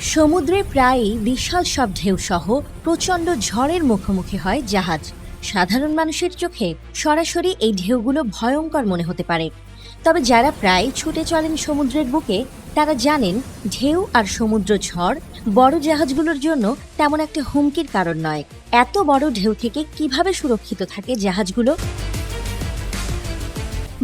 সমুদ্রে প্রায়ই বিশাল সব ঢেউ সহ প্রচণ্ড ঝড়ের মুখোমুখি হয় জাহাজ। সাধারণ মানুষের চোখে সরাসরি এই ঢেউগুলো ভয়ঙ্কর মনে হতে পারে। তবে যারা প্রায় ছুটে চলেন সমুদ্রের বুকে, তারা জানেন ঢেউ আর সমুদ্র ঝড় বড় জাহাজগুলোর জন্য তেমন একটা হুমকির কারণ নয়। এত বড় ঢেউ থেকে কীভাবে সুরক্ষিত থাকে জাহাজগুলো?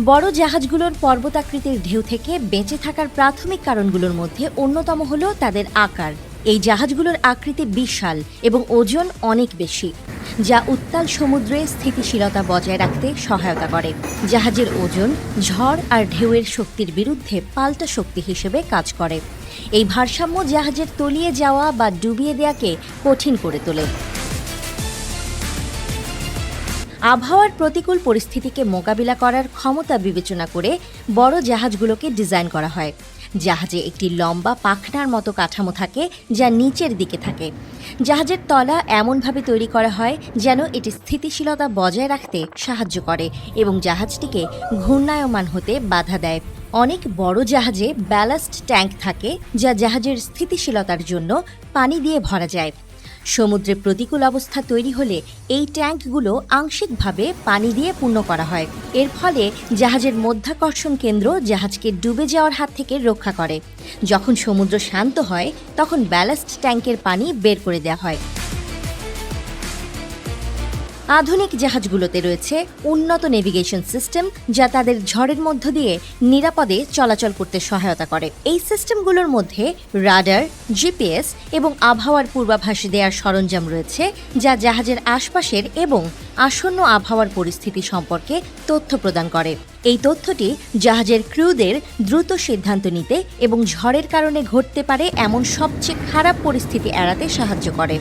বড় জাহাজগুলোর পর্বতাকৃতির ঢেউ থেকে বেঁচে থাকার প্রাথমিক কারণগুলোর মধ্যে অন্যতম হল তাদের আকার। এই জাহাজগুলোর আকৃতি বিশাল এবং ওজন অনেক বেশি, যা উত্তাল সমুদ্রে স্থিতিশীলতা বজায় রাখতে সহায়তা করে। জাহাজের ওজন, ঝড় আর ঢেউয়ের শক্তির বিরুদ্ধে পাল্টা শক্তি হিসেবে কাজ করে। এই ভারসাম্য জাহাজের তলিয়ে যাওয়া বা ডুবিয়ে দেয়াকে কঠিন করে তোলে। আবহাওয়ার প্রতিকূল পরিস্থিতিকে মোকাবিলা করার ক্ষমতা বিবেচনা করে বড় জাহাজগুলোকে ডিজাইন করা হয়। জাহাজে একটি লম্বা পাখনার মতো কাঠামো থাকে যা নিচের দিকে থাকে। জাহাজের তলা এমনভাবে তৈরি করা হয় যেন এটি স্থিতিশীলতা বজায় রাখতে সাহায্য করে এবং জাহাজটিকে ঘূর্ণায়মান হতে বাধা দেয়। অনেক বড় জাহাজে ব্যালাস্ট ট্যাঙ্ক থাকে যা জাহাজের স্থিতিশীলতার জন্য পানি দিয়ে ভরা যায়। সমুদ্রে প্রতিকূল অবস্থা তৈরি হলে এই ট্যাঙ্কগুলো আংশিকভাবে পানি দিয়ে পূর্ণ করা হয়। এর ফলে জাহাজের মধ্যাকর্ষণ কেন্দ্র জাহাজকে ডুবে যাওয়ার হাত থেকে রক্ষা করে। যখন সমুদ্র শান্ত হয়, তখন ব্যালাস্ট ট্যাঙ্কের পানি বের করে দেওয়া হয়। আধুনিক জাহাজগুলোতে রয়েছে উন্নত নেভিগেশন সিস্টেম যা তাদের ঝড়ের মধ্য দিয়ে নিরাপদে চলাচল করতে সহায়তা করে। এই সিস্টেমগুলোর মধ্যে রাডার জিপিএস এবং আবহাওয়ার পূর্বাভাস দেওয়ার সরঞ্জাম রয়েছে যা জাহাজের আশপাশের এবং আসন্ন আবহাওয়ার পরিস্থিতি সম্পর্কে তথ্য প্রদান করে। এই তথ্যটি জাহাজের ক্রুদের দ্রুত সিদ্ধান্ত নিতে এবং ঝড়ের কারণে ঘটতে পারে এমন সবচেয়ে খারাপ পরিস্থিতি এড়াতে সাহায্য করে।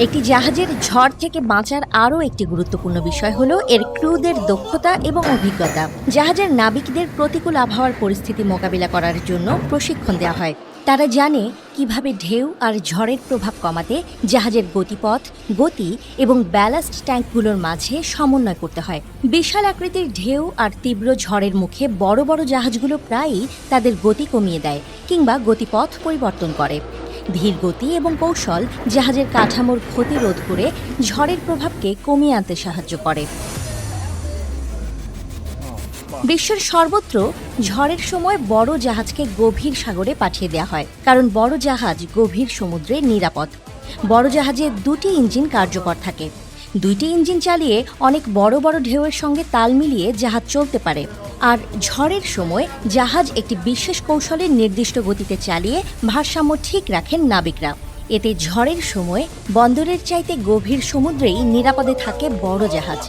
একটি জাহাজের ঝড় থেকে বাঁচার আরও একটি গুরুত্বপূর্ণ বিষয় হলো এর ক্রুদের দক্ষতা এবং অভিজ্ঞতা। জাহাজের নাবিকদের প্রতিকূল আবহাওয়ার পরিস্থিতি মোকাবিলা করার জন্য প্রশিক্ষণ দেওয়া হয়। তারা জানে কীভাবে ঢেউ আর ঝড়ের প্রভাব কমাতে জাহাজের গতিপথ, গতি এবং ব্যালাস্ট ট্যাঙ্কগুলোর মাঝে সমন্বয় করতে হয়। বিশাল আকৃতির ঢেউ আর তীব্র ঝড়ের মুখে বড় বড় জাহাজগুলো প্রায়ই তাদের গতি কমিয়ে দেয় কিংবা গতিপথ পরিবর্তন করে। ধীর গতি এবং কৌশল জাহাজের কাঠামোর ক্ষতি রোধ করে ঝড়ের প্রভাবকে কমিয়ে আনতে সাহায্য করে। বিশ্বের সর্বত্র ঝড়ের সময় বড় জাহাজকে গভীর সাগরে পাঠিয়ে দেওয়া হয়, কারণ বড় জাহাজ গভীর সমুদ্রে নিরাপদ। বড় জাহাজে দুটি ইঞ্জিন কার্যকর থাকে। দুইটি ইঞ্জিন চালিয়ে অনেক বড় বড় ঢেউয়ের সঙ্গে তাল মিলিয়ে জাহাজ চলতে পারে। আর ঝড়ের সময় জাহাজ একটি বিশেষ কৌশলের নির্দিষ্ট গতিতে চালিয়ে ভারসাম্য ঠিক রাখেন নাবিকরা। এতে ঝড়ের সময় বন্দরের চাইতে গভীর সমুদ্রেই নিরাপদে থাকে বড় জাহাজ।